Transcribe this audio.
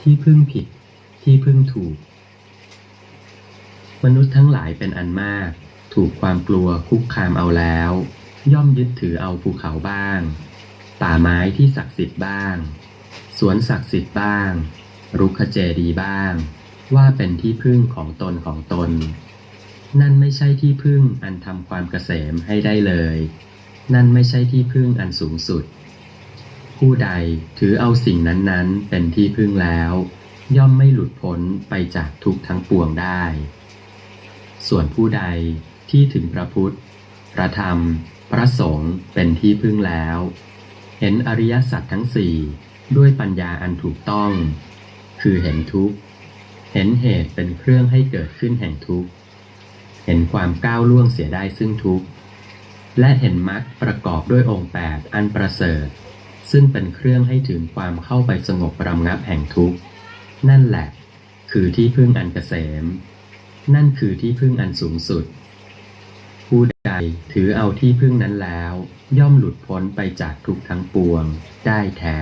ที่พึ่งผิด ที่พึ่งถูก มนุษย์ทั้งหลายเป็นอันมาก ถูกความกลัวคุกคามเอาแล้ว ย่อมยึดถือเอาภูเขาบ้าง ป่าไม้ที่ศักดิ์สิทธิ์บ้าง สวนศักดิ์สิทธิ์บ้าง รุกขเจดีบ้าง ว่าเป็นที่พึ่งของตนของตน นั่นไม่ใช่ที่พึ่งอันทำความเกษมให้ได้เลย นั่นไม่ใช่ที่พึ่งอันสูงสุด ผู้ใดถือเอาสิ่งนั้นๆ เป็นที่พึ่งแล้ว ย่อมไม่หลุดพ้นไปจากทุกข์ทั้งปวงได้ ส่วนผู้ใดที่ถึงพระพุทธ พระธรรม พระสงฆ์เป็นที่พึ่งแล้ว เห็นอริยสัจทั้งสี่ด้วยปัญญาอันถูกต้อง คือเห็นทุกข์ เห็นเหตุเป็นเครื่องให้เกิดขึ้นแห่งทุกข์ เห็นความก้าวล่วงเสียได้ซึ่งทุกข์ และเห็นมรรคประกอบด้วยองค์แปดอันประเสริฐ ซึ่งเป็นเครื่องให้ถึงความเข้าไปสงบรำงับแห่งทุกข์ นั่นแหละ คือที่พึ่งอันเกษม นั่นคือที่พึ่งอันสูงสุด ผู้ใดถือเอาที่พึ่งนั้นแล้ว ย่อมหลุดพ้นไปจากทุกทั้งปวง ได้แท้